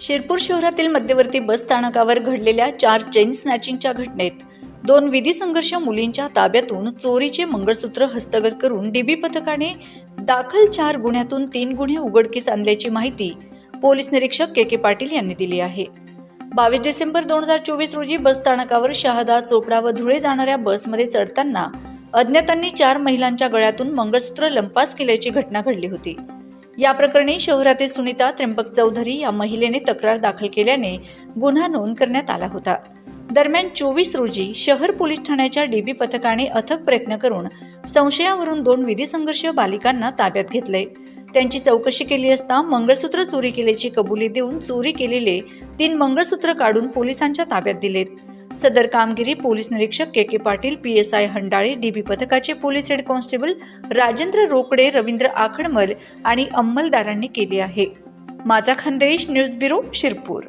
शिरपूर शहरातील मध्यवर्ती बस स्थानकावर घडलेल्या चार चेन स्नॅचिंगच्या घटनेत दोन विधी संघर्ष मुलींच्या ताब्यातून चोरीचे मंगळसूत्र हस्तगत करून डीबी पथकाने दाखल चार गुन्ह्यातून तीन गुन्हे उघडकीस आणल्याची माहिती पोलीस निरीक्षक के के पाटील यांनी दिली आहे. बावीस डिसेंबर दोन हजार चोवीस रोजी बस स्थानकावर शहादा चोपडा व धुळे जाणाऱ्या बसमध्ये चढताना अज्ञातांनी चार महिलांच्या गळ्यातून मंगळसूत्र लंपास केल्याची घटना घडली होती. या प्रकरणी शहरातील सुनीता त्र्यंबक चौधरी या महिलेने तक्रार दाखल केल्याने गुन्हा नोंद करण्यात आला होता. दरम्यान चोवीस रोजी शहर पोलीस ठाण्याच्या डीबी पथकाने अथक प्रयत्न करून संशयावरून दोन विधी संघर्ष बालिकांना ताब्यात घेतले. त्यांची चौकशी केली असता मंगळसूत्र चोरी केल्याची कबुली देऊन चोरी केलेले तीन मंगळसूत्र काढून पोलिसांच्या ताब्यात दिलेत. सदर कामगिरी पोलीस निरीक्षक K K Patil P S I Handale DB पथकाचे police head constable Rajendra Rokade Ravindra Akhadmal आणि अंमलदारांनी केली आहे. माझा खानदेश न्यूज ब्युरो शिरपूर.